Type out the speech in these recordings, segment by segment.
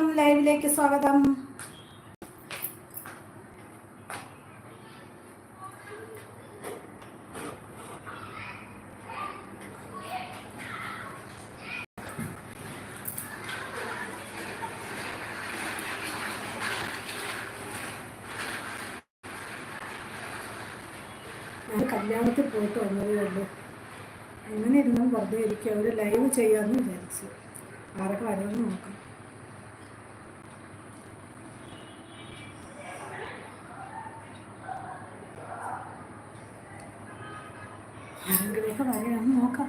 Welcome ലൈവിലേക്ക് സ്വാഗതം. കല്യാണത്തിൽ പോയിട്ട് വന്നതേ ഉള്ളൂ. അങ്ങനെ ഇരുന്നും വെറുതെ ഇരിക്കുക ഒരു ലൈവ് ചെയ്യാമെന്ന് വിചാരിച്ചു. ആരൊക്കെ വരുമെന്ന് നോക്കാം ആരെങ്കിലുമൊക്കെ വരികയാണെന്ന് നോക്കാം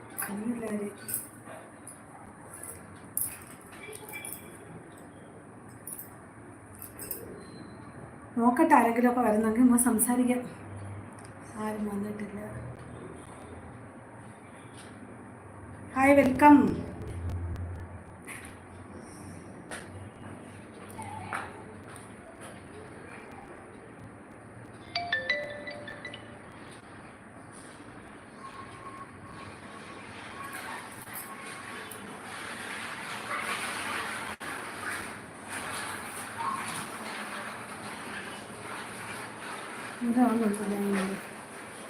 കണ്ണില്ലാതെ നോക്കട്ടെ ആരെങ്കിലും ഒക്കെ വരുന്നെങ്കിൽ നമ്മൾ സംസാരിക്കാം. ആരും വന്നിട്ടില്ല. ഹായ് വെൽക്കം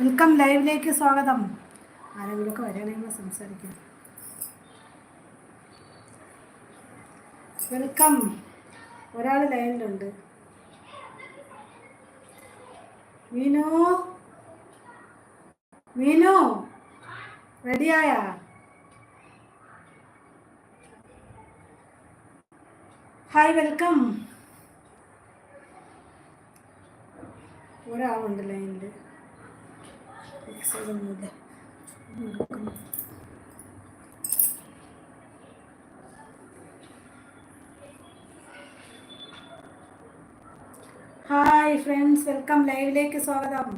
വെൽക്കം ലൈവിലേക്ക് സ്വാഗതം. ആരെങ്കിലുമൊക്കെ വരികയാണെങ്കിൽ സംസാരിക്കാം. വെൽക്കം. ഒരാൾ ലൈനിലുണ്ട്. മീനു? മീനു? റെഡിയായ? Hi welcome. ഒരാളുണ്ട് ലൈനിൽ ഒന്നുമില്ല ഹായ് ഫ്രണ്ട്സ് വെൽക്കം ലൈവിലേക്ക് സ്വാഗതം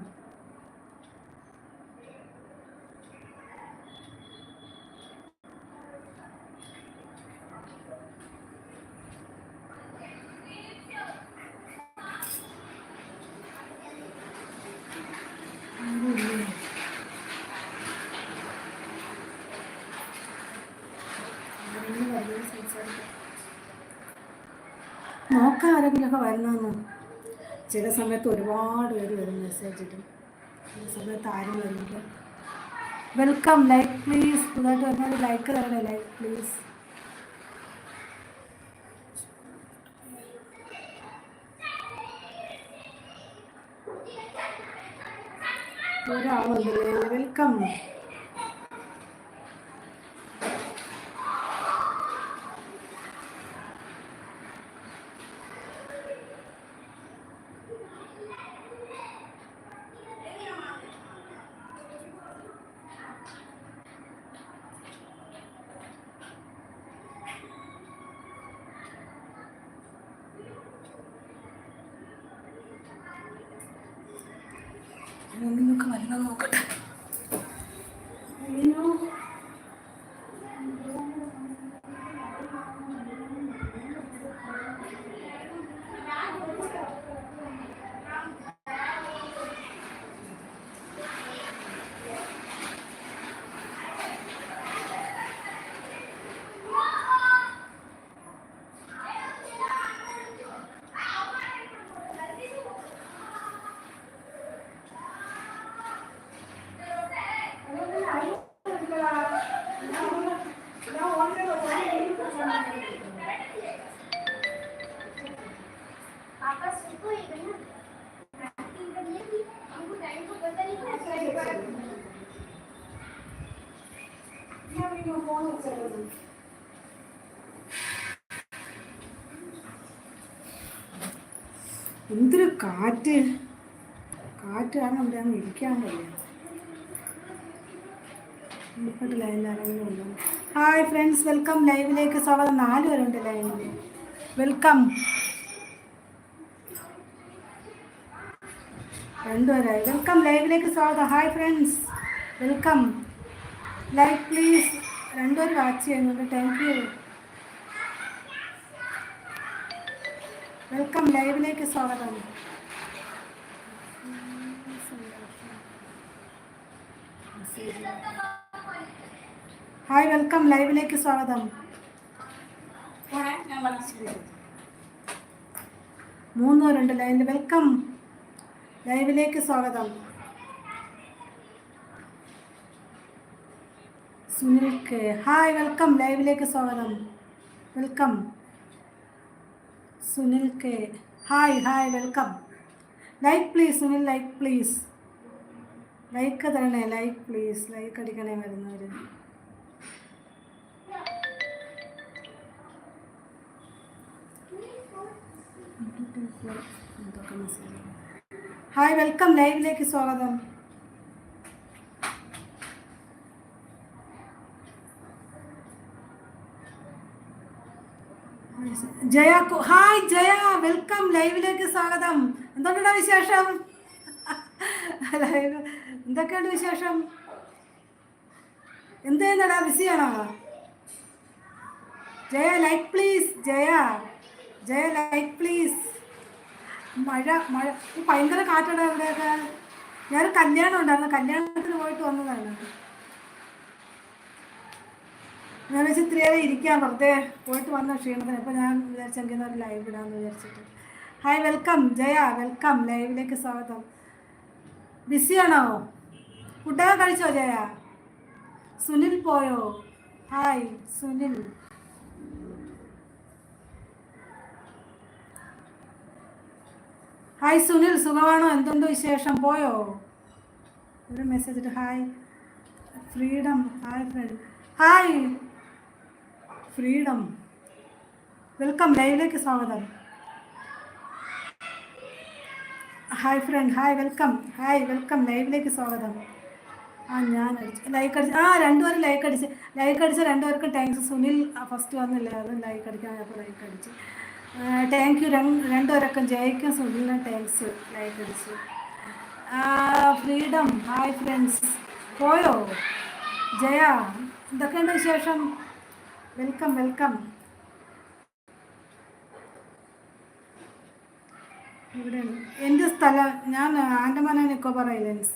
നോക്കാം ആരെങ്കിലുമൊക്കെ വരണമെന്ന് ചില സമയത്ത് ഒരുപാട് പേര് വരും മെസ്സേജ് ഇടും ചില സമയത്ത് ആരും വരില്ല. വെൽക്കം ലൈക്ക് പ്ലീസ് പുതുതായിട്ട് വരുന്നത് ലൈക്ക് തരണേ ലൈക്ക് പ്ലീസ് ഒരാളുണ്ടല്ലേ വെൽക്കം നിങ്ങൾക്ക് വരുന്നത് നോക്കട്ടെ അയ്യോ. എന്തൊരു കാറ്റ്? കാറ്റ് കാരണം ഇവിടെ അങ്ങ് ഇരിക്കാൻ വയ്യ. ഹായ് ഫ്രണ്ട്സ് വെൽക്കം ലൈവിലേക്ക് സ്വാഗതം. നാല് പേരുണ്ട് ലൈവിൽ വെൽക്കം രണ്ടുപേരായി. വെൽക്കം ലൈവിലേക്ക് സ്വാഗതം. Hi friends welcome like please രണ്ടുപേർ വാച്ച് ചെയ്യുന്നുണ്ട്. താങ്ക് യു വെൽക്കം ലൈവിലേക്ക് സ്വാഗതം. ഹായ് വെൽക്കം ലൈവിലേക്ക് സ്വാഗതം. മൂന്നോ രണ്ട് ലൈൻ വെൽക്കം ലൈവിലേക്ക് സ്വാഗതം. സുനിൽ കെ ഹായ് വെൽക്കം ലൈവിലേക്ക് സ്വാഗതം. Welcome. Sunil K. Hi hi welcome like please Sunil like please like തരണേ ലൈക്ക് പ്ലീസ് ലൈക്ക് അടിക്കണേ വരുന്നവർ ഹായ് വെൽക്കം ലൈവിലേക്ക് സ്വാഗതം. ജയ ഹായ് ജയ വെൽക്കം ലൈവിലേക്ക് സ്വാഗതം. എന്തുകൊണ്ടാ വിശേഷം? ലൈവ് എന്തൊക്കെയുണ്ട് വിശേഷം? എന്ത് ചെയ്യുന്നടാ? ബിസിയാണോ Jaya like please Jaya. Jaya like please മഴ മഴ. ഭയങ്കര കാറ്റാണ് ഇവിടെയൊക്കെ. ഞാൻ കല്യാണം ഉണ്ടായിരുന്നു. കല്യാണത്തിന് പോയിട്ട് വന്നതാണ് ഞാൻ വെച്ചാൽ ഇത്തിരി നേരം ഇരിക്കാം വെറുതെ പോയിട്ട് വന്ന ക്ഷീണത്തിന്. അപ്പോൾ ഞാൻ വിചാരിച്ചെങ്കിൽ ഒരു ലൈവ് ഇടാമെന്ന് വിചാരിച്ചിട്ട്. ഹായ് വെൽക്കം ജയ വെൽക്കം ലൈവിലേക്ക് സ്വാഗതം. ബിസിയാണോ ഫുഡൊക്കെ കഴിച്ചോ ജയ? സുനിൽ പോയോ? ഹായ് സുനിൽ. ഹായ് സുനിൽ. സുഖമാണോ? എന്തുണ്ട് വിശേഷം? പോയോ? ഒരു message hi freedom hi friend hi freedom. Welcome ലൈവിലേക്ക് സ്വാഗതം. Hi friend hi welcome hi welcome ലൈവിലേക്ക് സ്വാഗതം. ആ ഞാൻ അടിച്ചു ലൈക്ക് അടിച്ച് ആ രണ്ടുപേരും ലൈക്ക് അടിച്ച് ലൈക്ക് അടിച്ച രണ്ടുപേർക്കും താങ്ക്സ് സുനിൽ ഫസ്റ്റ് വന്നില്ല അത് ലൈക്ക് അടിക്കാൻ അപ്പോൾ ലൈക്ക് അടിച്ച്. താങ്ക് യു രണ്ടുപേരൊക്കെ ജയിക്കും സുനിലിന് താങ്ക്സ് ലൈക്ക് അടിച്ച്. Freedom hi friends. പോയോ? ജയ എന്തൊക്കെയുണ്ട് വിശേഷം? വെൽക്കം വെൽക്കം എവിടെയാണ് എന്റെ സ്ഥലം ഞാൻ Andaman and Nicobar Islands.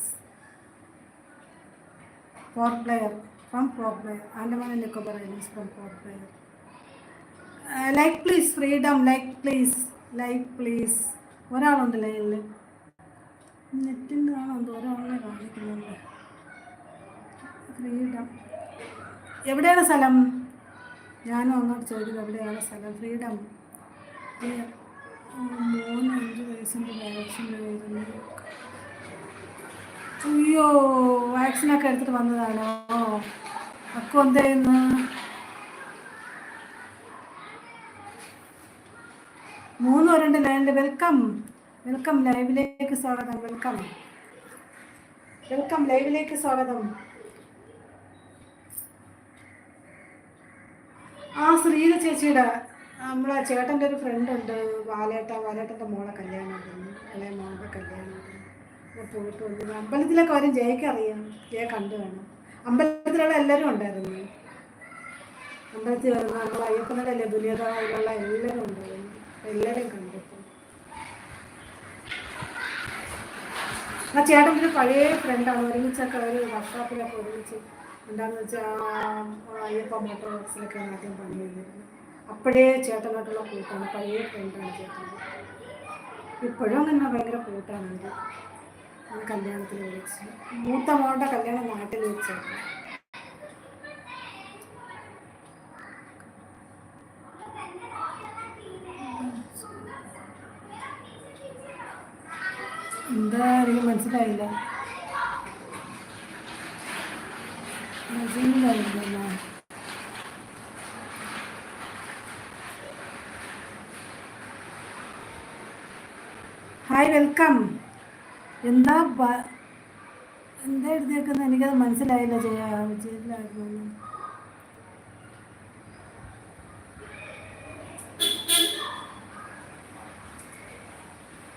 Port Blair from Port Blair Andaman and Nicobar Islands from Port Blair like please freedom like please like please ഒരാളുണ്ട് ലൈനിൽ നെറ്റിന്റെ ആണോ എന്തോ ഒരാളെ കാണിക്കുന്നുണ്ട്. ഫ്രീഡം എവിടെയാണ് സ്ഥലം? ഞാനും അങ്ങോട്ട് ചോദിക്കും എവിടെയാണ് സ്ഥലം? ഫ്രീഡം. മൂന്ന് അഞ്ച് വയസ്സിന്റെ വാക്സിൻ അയ്യോ വാക്സിനൊക്കെ എടുത്തിട്ട് വന്നതാണോ? അക്കു എന്തായിരുന്നു മൂന്ന് പേരുണ്ട് ലൈനിൽ വെൽക്കം. വെൽക്കം ലൈവിലേക്ക് സ്വാഗതം. വെൽക്കം. വെൽക്കം ലൈവിലേക്ക് സ്വാഗതം. ആ ശ്രീല ചേച്ചിയുടെ നമ്മളെ ചേട്ടന്റെ ഒരു ഫ്രണ്ട് ഉണ്ട് വാലേട്ട വാലേട്ടന്റെ മോളെ കല്യാണം അല്ലെ മോളുടെ കല്യാണം ഉണ്ടെന്ന് അപ്പോൾ പോയിട്ട് വന്നു അമ്പലത്തിലൊക്കെ വരും ജയക്ക് ജയ കണ്ടു കാണും. അമ്പലത്തിലുള്ള എല്ലാവരും ഉണ്ടായിരുന്നു. അമ്പലത്തിൽ വരുന്ന നമ്മൾ അല്ലേ ലഘുലിയതായുള്ള എല്ലാവരും ഉണ്ടായിരുന്നു. എല്ലാവരും കണ്ടു ആ ചേട്ടന്റെ ഒരു പഴയ ഫ്രണ്ടാണ് ഒരുമിച്ചൊക്കെ ഒരു വർഷാപ്പിലൊക്കെ ഒരുമിച്ച് എന്താണെന്ന് വെച്ചാൽ അയ്യപ്പ മോട്ടോർ വർക്സിലൊക്കെ ആദ്യം പണി ചെയ്തിരുന്നത് അപ്പോഴേ ചേട്ടനായിട്ടുള്ള കൂട്ടാണ് പഴയ ഫ്രണ്ടാണ് ചേട്ടൻ. ഇപ്പോഴും തന്നെ ഭയങ്കര കൂട്ടാണ് എനിക്ക് ആ കല്യാണത്തിൽ വിളിച്ച്. മൂത്ത മോളുടെ കല്യാണം നാട്ടിൽ വെച്ചായിരുന്നു എന്താ എനിക്ക് മനസ്സിലായില്ല. മനസ്സിലായില്ലല്ലോ ഹായ് വെൽക്കം എന്താ എന്താ എഴുതിയേക്കുന്നത് എനിക്കത് മനസ്സിലായില്ല ചെയ്യാ ചെയ്തില്ലായിരുന്നു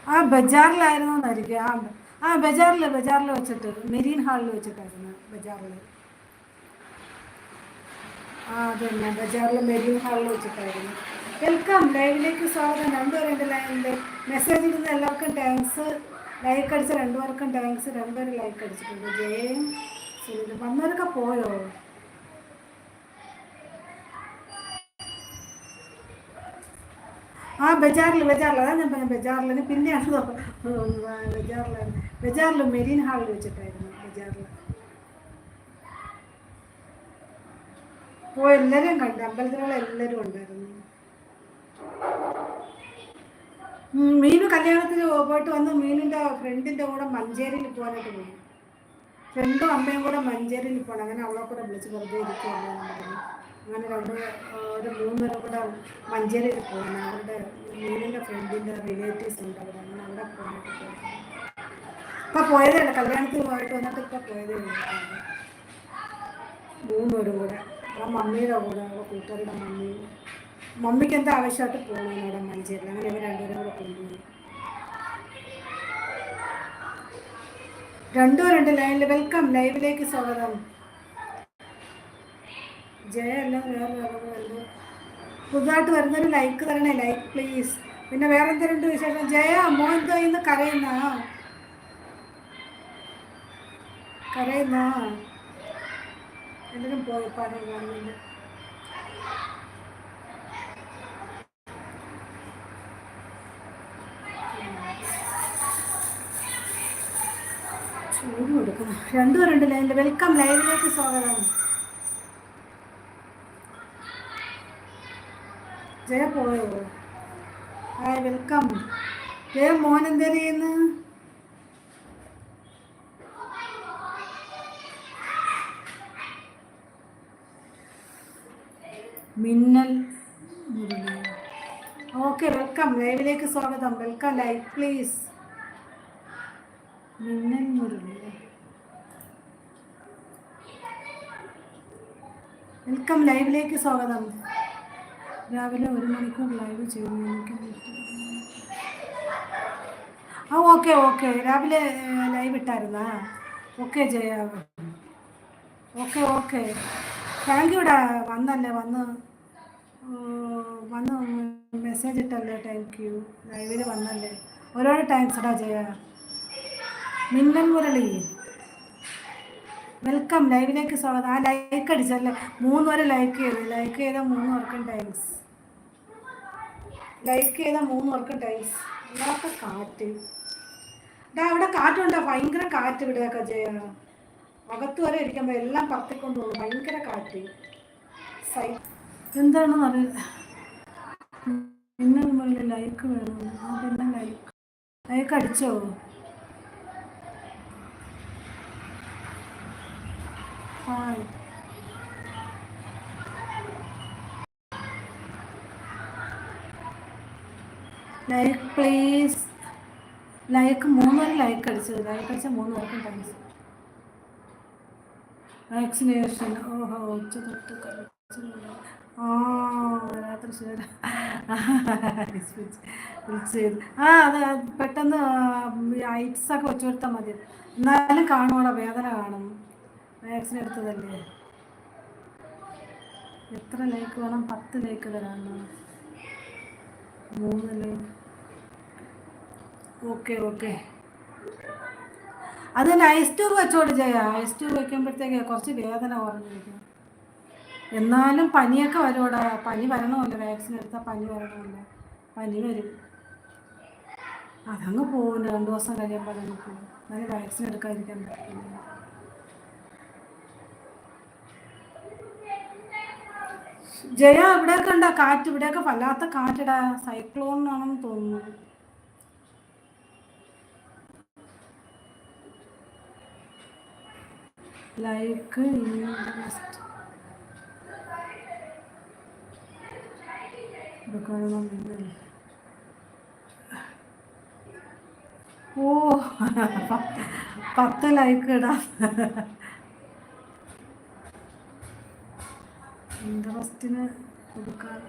ആ ബജാറിലായിരുന്നു എന്നായിരിക്കും ആ ആ ബജാറിൽ ബജാറിൽ വെച്ചിട്ട് മെരീൻ ഹാളിൽ വെച്ചിട്ടായിരുന്നു ബജാറിൽ ആ അതന്നെ. ബജാറിലെ മെരീൻ ഹാളിൽ വെച്ചിട്ടായിരുന്നു. വെൽക്കം. ലൈവിലേക്ക് സ്വാഗതം. രണ്ടുപേരുണ്ട് ലൈവിന്റെ മെസ്സേജ് ഇടുന്ന എല്ലാവർക്കും താങ്ക്സ് ലൈക്ക് അടിച്ച രണ്ടുപേർക്കും താങ്ക്സ് രണ്ടുപേരും ലൈക്ക് അടിച്ചിട്ടുണ്ട്. ജയം സുനിൽ വന്നവരൊക്കെ പോയോ? ആ ബജാറിൽ ബജാറിൽ അതാ ഞാൻ പറഞ്ഞ ബജാറിൽ പിന്നെയാണ് ബജാറിൽ ബജാറിൽ മെരീൻ ഹാളിൽ വെച്ചിട്ടായിരുന്നു. ബജാറിൽ ഓ എല്ലാവരും കണ്ടു. അമ്പലത്തിലുള്ള എല്ലാവരും ഉണ്ടായിരുന്നു. മീനു കല്യാണത്തിന് പോയിട്ട് വന്ന്. മീനിന്റെ ഫ്രണ്ടിന്റെ കൂടെ മഞ്ചേരിയിൽ പോകാനായിട്ട് പോയി. ഫ്രണ്ടും അമ്മയും കൂടെ മഞ്ചേരിയിൽ പോകണം. അങ്ങനെ അവളെ കൂടെ വിളിച്ച് വെറുതെ ഇരിക്കുകയാണ് അങ്ങനെ രണ്ട് ഒരു മൂന്നര കൂടെ മഞ്ചേരിയിൽ പോകണം അവരുടെ മീനിന്റെ ഫ്രണ്ടിന്റെ റിലേറ്റീവ്സ് ഉണ്ട് അവിടെ. അങ്ങനെ അവിടെ പോകാനായിട്ട് പോയി. ഇപ്പം പോയതേ കല്യാണത്തിന് പോയിട്ട് വന്നിട്ട് ഇപ്പം പോയതേ മൂന്നുപേരും കൂടെ. ആ മമ്മിയുടെ കൂടെ അവിടെ കൂട്ടുകാരുടെ മമ്മി. മമ്മിക്ക് എന്താ ആവശ്യമായിട്ട് പോകണം അവിടെ മഞ്ചേരി അങ്ങനെ ഇവർ രണ്ടുപേരും കൂടെ കൊണ്ടുപോയി. രണ്ടോ രണ്ട് ലൈനിൽ വെൽക്കം ലൈവിലേക്ക് സ്വാഗതം. ജയ അല്ല പുതുതായിട്ട് വരുന്നൊരു ലൈക്ക് തരണേ ലൈക്ക് പ്ലീസ്. പിന്നെ വേറെ എന്തെങ്കിലും വിശേഷം? ജയ എന്തോ ഇന്ന് കരയുന്ന? കരയുന്ന? എന്തിനും പോയി പറയുന്നില്ല ചൂട് കൊടുക്കുന്നു രണ്ടുപേരുണ്ട് ലൈനിൽ വെൽക്കം ലൈവിലേക്ക് സ്വാഗതം. ജയ പോയോ? Hi welcome. ജയ മോൻ മിന്നൽ ഓക്കെ വെൽക്കം ലൈവിലേക്ക് സ്വാഗതം. Welcome live please Minnal Murali. Welcome ലൈവിലേക്ക് സ്വാഗതം. രാവിലെ ഒരു മണിക്കൂർ ലൈവ് ചെയ്യുന്നു എനിക്ക് ആ ഓക്കെ ഓക്കെ രാവിലെ live ഇട്ടായിരുന്നാ? Okay Jaya. Okay okay thank യുടാ വന്നല്ലേ വന്ന്. വന്ന് മെസ്സേജ് ഇട്ടല്ലേ താങ്ക് യു ലൈവിൽ വന്നല്ലേ? ഒരുപാട് താങ്ക്സ് എടാ ജയ. മിന്നൽ മുരളി. വെൽക്കം ലൈവിലേക്ക് സ്വാഗതം. ആ ലൈക്ക് അടിച്ചല്ലേ? മൂന്ന് വരെ ലൈക്ക് ചെയ്തു. ലൈക്ക് ചെയ്ത മൂന്ന് വർക്കും താങ്ക്സ് ലൈക്ക് ചെയ്ത മൂന്ന് വർക്കും താങ്ക്സ് ഇല്ലാത്ത കാറ്റ്. ഡാ അവിടെ കാറ്റുണ്ടോ? ഭയങ്കര കാറ്റ് ഇവിടെയൊക്കെ ചെയ്യണം അകത്ത് വരെ ഇരിക്കുമ്പോൾ എല്ലാം പറത്തിക്കൊണ്ട് പോകും ഭയങ്കര കാറ്റ്. സൈ എന്താണെന്ന് അറിയില്ല മിന്നൽ മുകളിൽ ലൈക്ക് വേണം. ആ പിന്നെ ലൈക്ക് ലൈക്ക് അടിച്ചോ? ഹായ് ലൈക്ക് പ്ലീസ് ലൈക്ക് മൂന്നര ലൈക്ക് അടിച്ചത്. ലൈക്ക് അടിച്ച മൂന്ന് പേർക്കും താങ്ക്സ് വാക്സിനേഷൻ ഓഹോ ഉച്ച തൊട്ട് കഴിച്ചു അത് പെട്ടെന്ന് ഐറ്റ്സ് ഒക്കെ വെച്ചു കൊടുത്താൽ മതി എന്നാലും കാണുമോടാ വേദന കാണും വാക്സിൻ എടുത്തതല്ലേ എത്ര ലൈക്ക് വേണം പത്ത് ലൈക്ക് തരാണ് മൂന്ന് ലൈക്ക് ഓക്കെ ഓക്കെ അത് തന്നെ ഐസ് ട്യൂബ് വെച്ചോട് ചെയ്യാം ഐസ് ട്യൂബ് വെക്കുമ്പോഴത്തേക്ക് കുറച്ച് വേദന കുറഞ്ഞിരിക്കും. എന്നാലും പനിയൊക്കെ വരുമോടാ പനി വരണമല്ലോ വാക്സിൻ എടുത്താൽ പനി വരണമല്ലോ. പനി വരും. അതങ്ങ് പോകും രണ്ട് ദിവസം കഴിയുമ്പോൾ അതങ്ങ് പോകും എന്നാലും വാക്സിൻ എടുക്കാതിരിക്കാൻ പറ്റില്ല. ജയ ഇവിടെയൊക്കെ ഉണ്ടാ കാറ്റ്? ഇവിടെയൊക്കെ വല്ലാത്ത കാറ്റടാ. സൈക്ലോൺ ആണെന്ന് തോന്നുന്നു. ലൈക്ക് ഇൻവെസ്റ്റ് ഓ പത്ത് ലൈക്ക് ഇടാം. ഇൻട്രസ്റ്റിന് കൊടുക്കാൻ.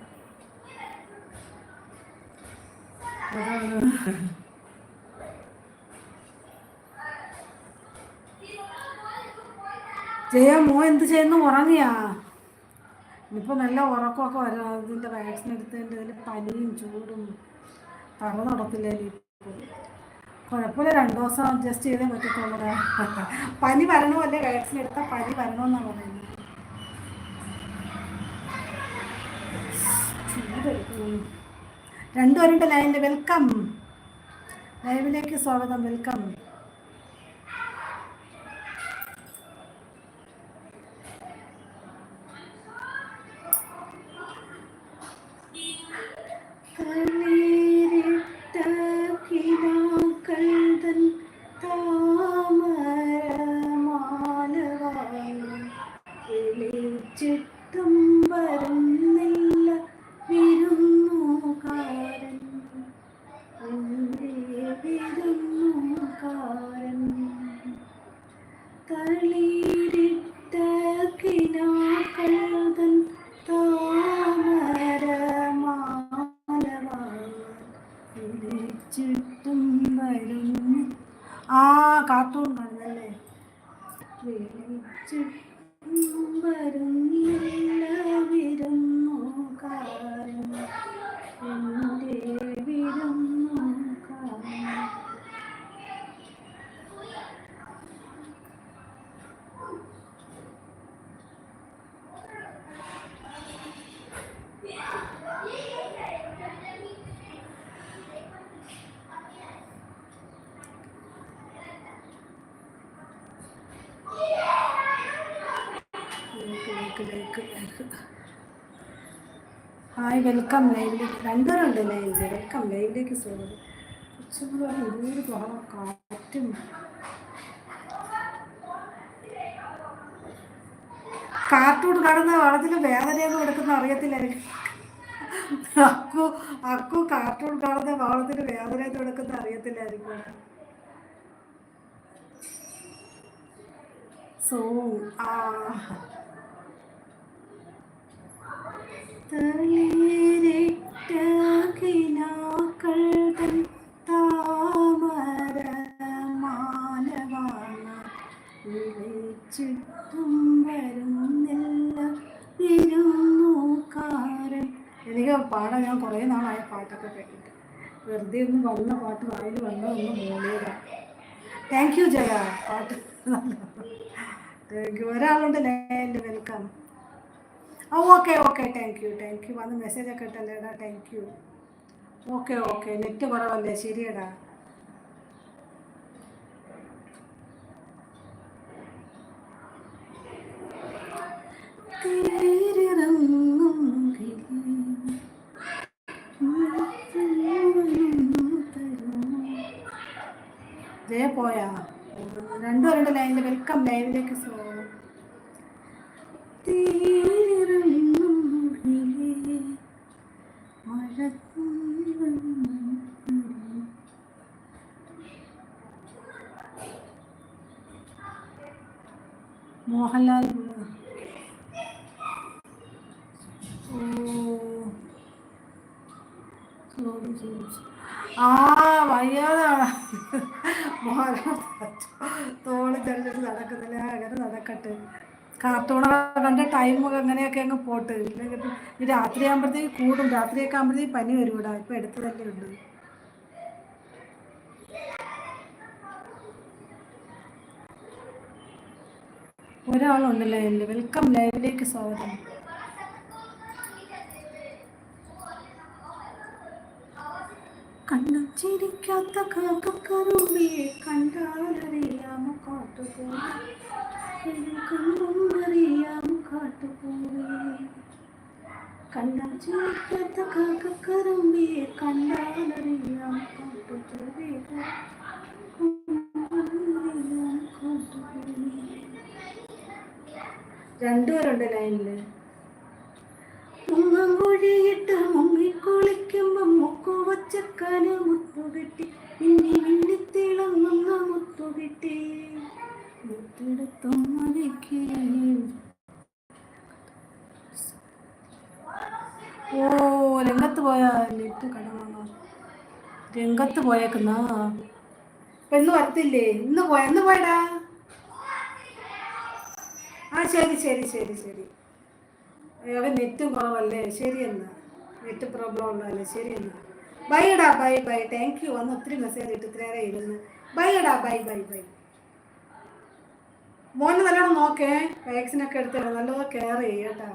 അതാണ് ജയ മോ എന്ത് ചെയ്യുന്നു? ഉറങ്ങിയാ? ഇനിയിപ്പോൾ നല്ല ഉറക്കമൊക്കെ വരാതിന്റെ വാക്സിൻ എടുത്തതിന്റെ ഇതിൽ പനിയും ചൂടും. തറ നടത്തില്ലേ ഇപ്പോൾ കുഴപ്പമില്ല. രണ്ടു ദിവസം അഡ്ജസ്റ്റ് ചെയ്തേ പറ്റത്തുള്ളൂ പനി വരണമല്ലേ? വാക്സിൻ എടുത്താൽ പനി വരണമെന്നാണ് പറയുന്നത്. രണ്ടുപേരുണ്ട് ലൈനിൽ വെൽക്കം. ലൈവിലേക്ക് സ്വാഗതം. വെൽക്കം. വെൽക്കം ലൈവിലേക്ക് രണ്ടുപേരുണ്ട് ലൈവിൽ വെൽക്കം ലൈവിലേക്ക് സ്വാഗതം ഒരുപാട് ബഹളം കാറ്റും. കാർട്ടൂൺ കാണുന്ന വളത്തിൽ വേദനയൊന്നും എടുക്കുന്ന അറിയത്തില്ല അക്കു അക്കു കാർട്ടൂൺ കാണുന്ന വാളത്തിൽ വേദനയൊന്നും എടുക്കുന്ന അറിയത്തില്ലായിരിക്കും സോ ആ. തളിരിട്ട കിനാക്കൾ തൻ താമരമാലവാണ്. വിളിച്ചിട്ടും വരുന്നില്ല. വിരുന്നുകാരൻ എനിക്ക് പാടാൻ ഞാൻ കുറേ നാളായ പാട്ടൊക്കെ കേട്ടിട്ട്. വെറുതെ ഒന്ന് വന്ന പാട്ട് വായിൽ വന്ന ഒന്ന് മൂളിയതാണ് താങ്ക് യു ജയ. പാട്ട്. താങ്ക് യു ഒരാളുണ്ടല്ലേ? എന്റെ വെൽക്കം ആ okay okay thank you thank you വന്ന് മെസ്സേജ് ഒക്കെ ഇട്ടല്ലേടാ thank you okay okay net കുറവല്ലേ? ശരിയടാ. ജയ പോയാ. രണ്ട് ലൈനിൽ വെൽക്കം ലൈവിലേക്ക് സ്വാഗതം മോഹൻലാൽ. ആ വയ്യാതാണ് തോളി തെളിഞ്ഞിട്ട് നടക്കുന്നില്ല. അങ്ങനെ നടക്കട്ടെ. കാർട്ടൂണൊക്കെ കണ്ട ടൈം അങ്ങനെയൊക്കെ അങ്ങ് പോട്ട്. ഇല്ലെങ്കിൽ ഈ രാത്രി ആകുമ്പോഴത്തേക്ക് കൂടും. രാത്രിയൊക്കെ ആകുമ്പോഴത്തേക്ക് പനി വരും ഇവിടെ ഇപ്പം എടുത്തതല്ലേ ഉണ്ട് ഒരാളുണ്ടല്ലേ എന്റെ? വെൽക്കം ലൈവിലേക്ക് സ്വാഗതം. കണ്ണു ചിരിക്കാത്ത കാക്കക്കറുമ്പിയെ കണ്ടാലറിയാമോ കാട്ടുപോറിയാമോ കാട്ടുപോറേ കണ്ണു ചിരിക്കാത്ത കാക്കക്കറുമ്പിയെ കണ്ടാലറിയാമോ കാട്ടുപോവേ രണ്ടുപേരുണ്ട് ലൈനിൽ. മുങ്ങാങ്കുഴിയിട്ട് മുങ്ങിക്കുളിക്കുമ്പം മുക്കു വച്ചക്കാന് മുത്തുകെട്ടി ഇനി മിന്നിത്തിളങ്ങുന്ന മുത്തുകെട്ടി മുത്തെടുത്തും മതിക്ക് ഓ രംഗത്ത് പോയാ നെറ്റ് കടമാണോ രംഗത്ത് പോയേക്കുന്ന? ഇന്ന് വരത്തില്ലേ? ഇന്ന് പോയ ഇന്ന് പോയടാ. ആ ശരി ശരി ശരി ശരി. അവൻ നെറ്റും കുറവല്ലേ? ശരി എന്നാ. നെറ്റ് പ്രോബ്ലം ഉള്ളതല്ലേ? ശരി എന്നാ. ബൈഡാ ബൈ ബൈ താങ്ക് യു അന്ന് ഒത്തിരി മെസ്സേജ് ഇട്ട് ഇത്രയേറെ ഇരുന്ന്. ബൈഡാ ബൈ ബൈ ബൈ മോനെ നല്ലോണം നോക്കേ. വാക്സിനൊക്കെ എടുത്തിട്ട് നല്ലോണം കെയർ ചെയ്യട്ടാ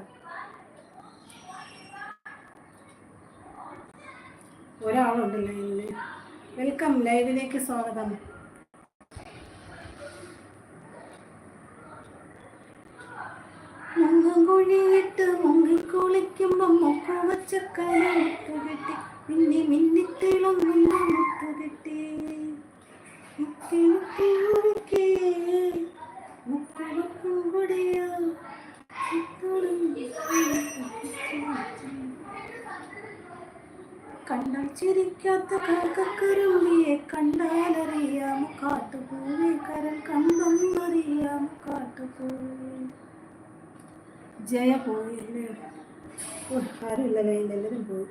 ഒരാളുണ്ട് ലൈനിൽ വെൽക്കം ലൈവിലേക്ക് സ്വാഗതം. മുങ്ങുകുഴിയിട്ട് മുങ്ങിക്കുളിക്കുമ്പോ മുക്കു വച്ച കലമുത്തു കിട്ടി. മിന്നി മിന്നിത്തിളങ്ങുന്ന മുത്തു കിട്ടി. മുക്കി മുക്കി മുറുക്കി. മുക്കുവക്കും കൊടിയോ? കണ്ടാൽ ചിരിക്കാത്ത കാക്കക്കരുളിയെ കണ്ടാലറിയാം കാട്ടുപൂവേ കരൽ കണ്ടെന്നറിയാം കാട്ടുപൂവേ ജയ പോയി. ആരുമില്ല. കയ്യിൽ എല്ലാവരും പോയി.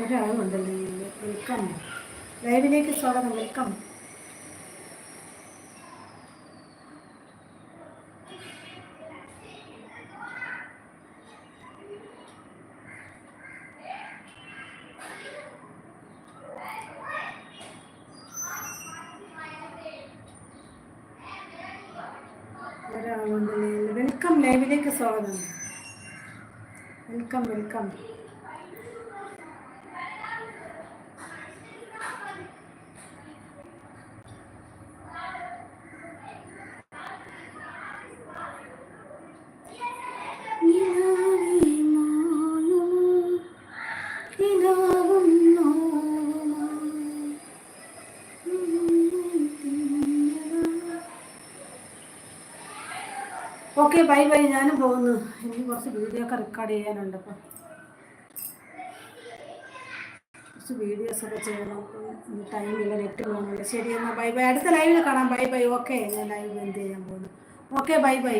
ഒരാളുണ്ടല്ലോ. വെൽക്കം ലൈവിലേക്ക് സ്വാഗതം. വെൽക്കം ഒരാളുണ്ടല്ലോ ഇതിൽ. വെൽക്കം ലൈവിലേക്ക് സ്വാഗതം നോവുമോ ഓക്കെ ബൈ ബൈ ഞാനും പോകുന്നു. എനിക്ക് കുറച്ച് വീഡിയോ ഒക്കെ റെക്കോർഡ് ചെയ്യാനുണ്ട്. അപ്പം കുറച്ച് വീഡിയോസ് ഒക്കെ ചെയ്യണം. ടൈമില്ല നെറ്റ് പോകുന്നുണ്ട് ശരി എന്നാൽ ബൈ ബൈ അടുത്ത ലൈവിൽ കാണാം. ബൈ ബൈ ഓക്കെ ഞാൻ ലൈവ് എന്ത് ചെയ്യാൻ പോകുന്നു. Okay bye by